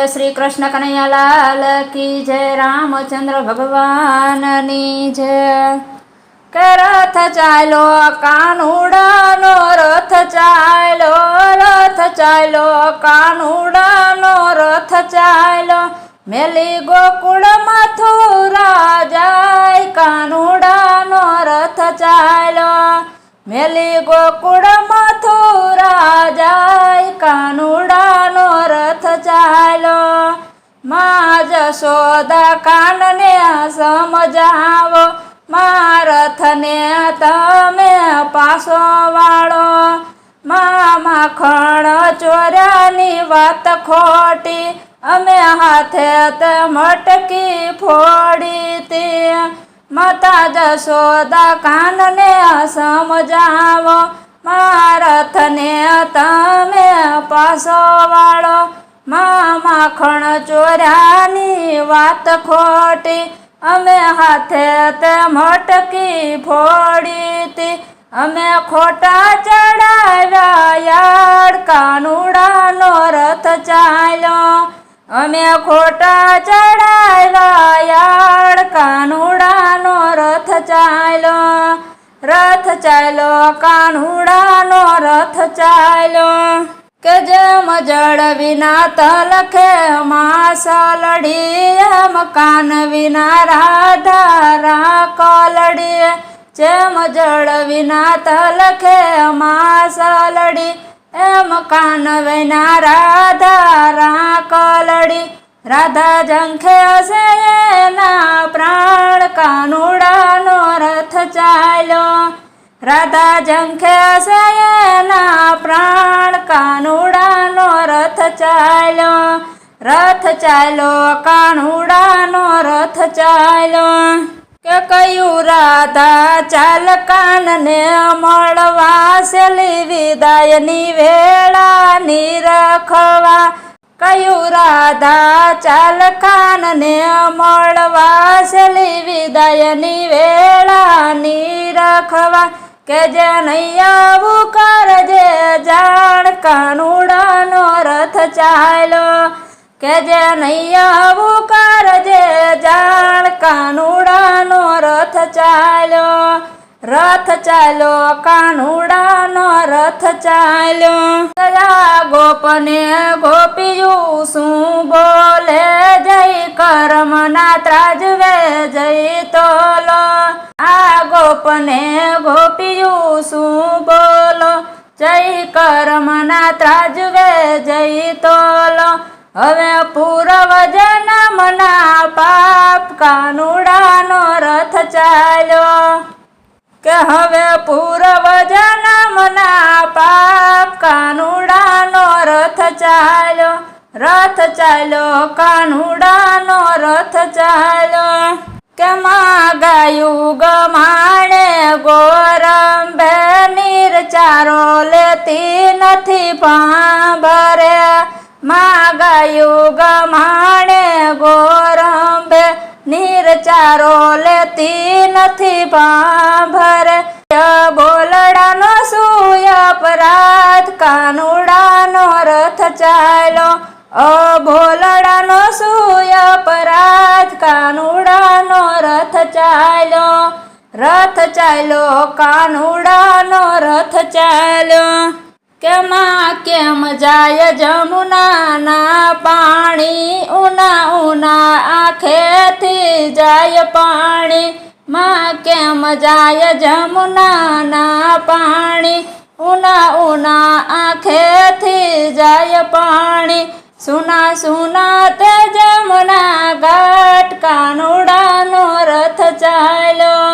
બોલે શ્રી કૃષ્ણ કનૈયાલાલ કી જય રામચંદ્ર ભગવાનની જય કે રથ ચાલો કાનુડાનો રથ ચાલો રથ ચાલો કાનુડાનો રથ ચાલો મેલી ગોકુળ મથુરા જાય કાનુડાનો રથ ચાલો મેલી ગોકુળ જશોદા કાનને સમજાવો, મારથને તમે પાસો વાળો. માખણ ચોર્યાની વાત ખોટી, અમે હાથે તે મટકી ફોડી તે. માતા જશોદા કાનને સમજાવો, મારથને તમે પાસો વાળો. મા માખણ ચોર્યાની વાત ખોટી. અમે હાથે તે મટકી ફોડીતી. અમે ખોટા ચડાવ્યા કાનુડાનો રથ ચાલ્યો. અમે ખોટા ચડાવ્યા કાનુડાનો રથ ચાલ્યો. રથ ચાલ્યો, કાનુડાનો રથ ચાલ્યો. કે જેમ જળ વિના તલખે માસ લડી એમ કાન વિના રાધા રાકલડી જેમ જળ વિના તલખે માસ લડી એમ કાન વિના રાધા રાકલડી રાધા જંખે હશે એના પ્રાણ કાનુડાનો રથ ચાલ્યો. રાધા જંખે હશે એના પ્રાણ કાનુડાનો રથ ચાલ્યો રથ ચાલ્યો, કાનુડાનો રથ ચાલ્યો. કે કયું રાધા ચાલ કાનને મળવા સેલી વિદાયની વેળા નિરખવા કયું રાધા ચાલ કાનને મળવા સેલી વિદાયની વેળા નિરખવા કે જે નહીં આવું કરજે જાણ કાનુડાનો રથ ચાલ્યો. કે જે નહીં આવું કરજે જાણ કાનુડાનો રથ ચાલ્યો. રથ ચાલ્યો, કાનુડાનો રથ ચાલ્યો. દયા ગોપને, ગોપિયું, શું બોલે? જય કર્મના ત્રાજવે જય તોલો. આ ગોપને, ગોપિયું, શું બોલો? જય કર્મના ત્રાજવે જય તોલો. હવે પૂર્વ જન્મના પાપ, કાનુડાનો રથ ચાલ્યો. કે હવે પૂર્વ જન્મના પાપ કાનુડાનો રથ ચાલ્યો રથ ચાલ્યો, કાનુડાનો રથ ચાલ્યો. કે માં ગાયું ગમાણે ગોરંભે નીર ચારો લેતી નથી ભરે માં ગાયું ગમાણે ગોરંભે નીર ચારો લેતી નથી પાંભરે બોલડાનો સુય અપરાધ, કાનુડાનો રથ ચાલો અ ભોલડાનો સુય અપરાધ, કાનુડાનો રથ ચાલો રથ ચાલો કાનુડાનો રથ ચાલો કે માં કેમ જાય જમુનાના પાણી? ઉના ઉના આંખેથી જાય પાણી. માં કેમ જાય જમુનાના પાણી? ઉના ઉના આંખેથી જાય પાણી. સુના સુના તે જમુના ઘાટ કાનુડાનો રથ ચાલ્યો.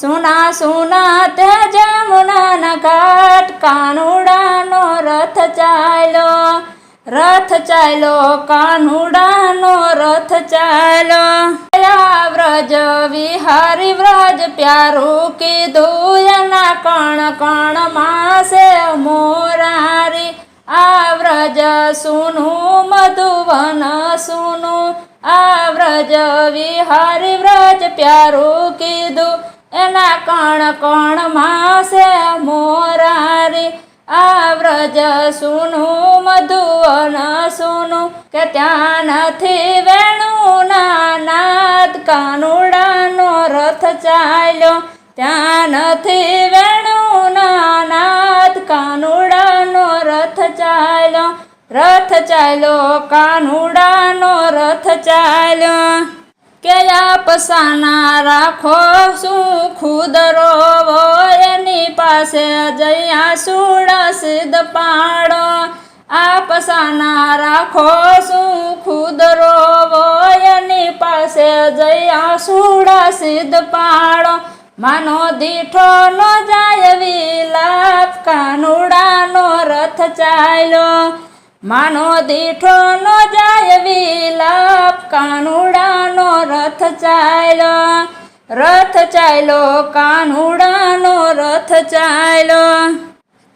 સુના સુના તે જમુનાના ઘાટ કાનુડાનો રથ ચાલ્યો રથ ચાલ્યો, કાનુડાનો રથ ચાલો વ્રજ વિહારી વ્રજ પ્યારું કીધું, એના કણ કણ માસે મોરારી. આ વ્રજ સુનું, મધુવન સુનું. આ વ્રજ વિહારી વ્રજ પ્યારું કીધું, એના કણ કણ માસે મોરારી. આ વ્રજ સુનું, મધુવન સુનું, કે ત્યાં નથી વેણું નાદ કાનુડાનો રથ ચાલ્યો. ત્યાં નથી વેણું નાદ કાનુડાનો રથ ચાલ્યો. રથ ચાલ્યો, કાનુડાનો રથ ચાલ્યો. કે આપસાના રાખો શું ખુદરો એની પાસે જયા સુડા સિદ્ધ પાડો. આપસાના રાખો શું ખુદરો એની પાસે જયા સુડા સિદ્ધ પાડો. માનો દીઠો નો જાય વિલાપ, કાનુડાનો રથ ચાલ્યો. માનો દીઠો નો જાય વિલાપ કાનુડાનો રથ ચાલ્યો રથ ચાલ્યો, કાનુડાનો રથ ચાલ્યો.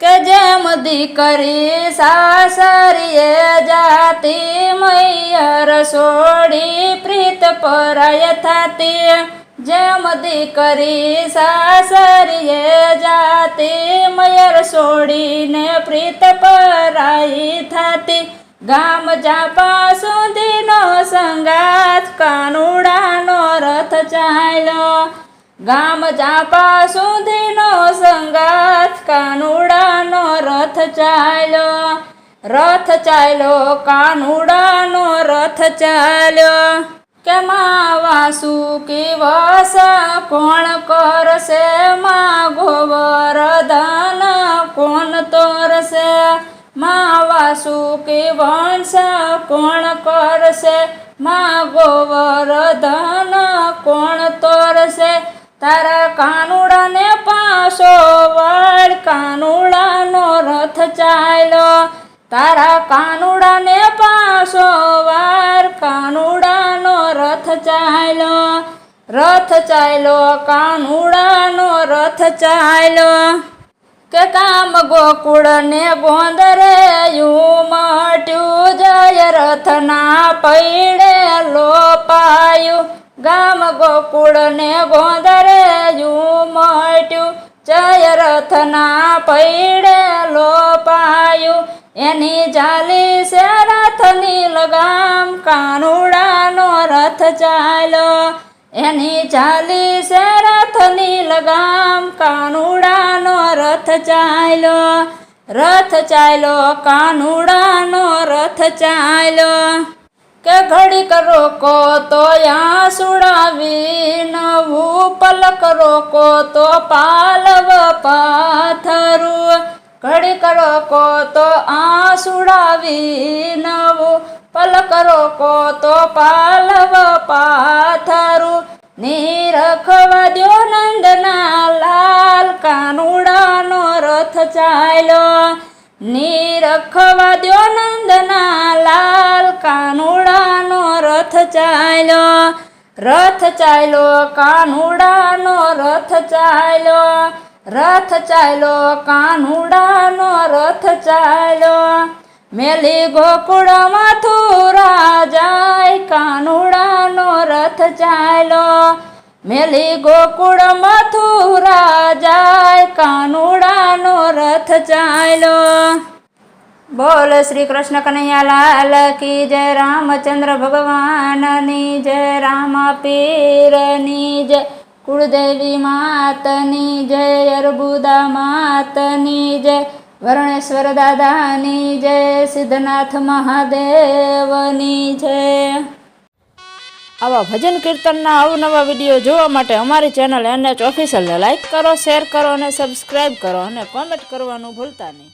કે જેમ દીકરી સાસરીએ જાતી, મૈયર સોડી પ્રીત પરાય થતી. જેમ દીકરી સાસરીએ જાતી, મયર સોડીને પ્રીત પરાઈ થાતી. ગામ જાપા સુધીનો સંગાથ કાનુડાનો રથ ચાલ્યો. ગામ જાપા સુધીનો સંગાથ કાનુડાનો રથ ચાલ્યો. રથ ચાલ્યો, કાનુડાનો રથ ચાલ્યો. કે વાસુ કે વસ કોણ કરશે? માં ગોવર્ધન, કોણ તોરશે? માં કે વંશ કોણ કરશે? માં ગોવર્ધન કોણ તોરશે? તારા કાનુડાને પાસો વાળ, કાનુડાનો રથ ચાલ્યો. તારા કાનુડાને પાસો વાર કાનુડાનો રથ ચાલ્યો. રથ ચાલ્યો, કાનુડાનો રથ ચાલ્યો. કે કામ ગોકુળ ને ગોંદરે યુ મટ્યું જય રથના પૈડે લોપાયું. ગામ ગોકુળ ને ગોંદરે યુ મટ્યું જય રથના પૈડે લોપાયું. એની જાલી છે રથની લગામ, કાનુડાનો રથ ચાલ્યો. એની ચાલી છે રથની લગામ કાનુડાનો રથ ચાલ્યો. રથ ચાલ્યો, કાનુડાનો રથ ચાલ્યો. કે ઘડીક રોકો તો યા સુડાવી, નવું પલક રોકો તો પાલવ પાથરું. ઘડીક રોકો તો આસુડાવી નવું કરો કો તો પાલવ પાથરું. નીરખવા દ્યો નંદના લાલ કાનુડાનો રથ ચાલ્યો. નીરખવા દ્યો નંદના લાલ કાનુડાનો રથ ચાલ્યો. રથ ચાલ્યો, કાનુડાનો રથ ચાલ્યો. રથ ચાલ્યો, કાનુડાનો રથ ચાલ્યો. મેલી ગોકુળ મથુરા જાય કાનુડાનો રથ ચાલ્યો. મેલી ગોકુળ મથુરા જાય કાનુડાનો રથ ચાલ્યો. બોલ શ્રી કૃષ્ણ કનૈયા લાલ કી જય, રામચંદ્ર ભગવાનની જય, રામ પીરની જય. કુળદેવી માતની જય, અર્બુદા માતની જય, વર્ણેશ્વર દાદાની જય, સિદ્ધનાથ મહાદેવની જય. આવા ભજન કીર્તનના અવનવા વીડિયો જોવા માટે અમારી ચેનલ એનએચ ઓફિશિયલને લાઇક કરો, શેર કરો અને સબસ્ક્રાઈબ કરો અને કોમેન્ટ કરવાનું ભૂલતા નહીં.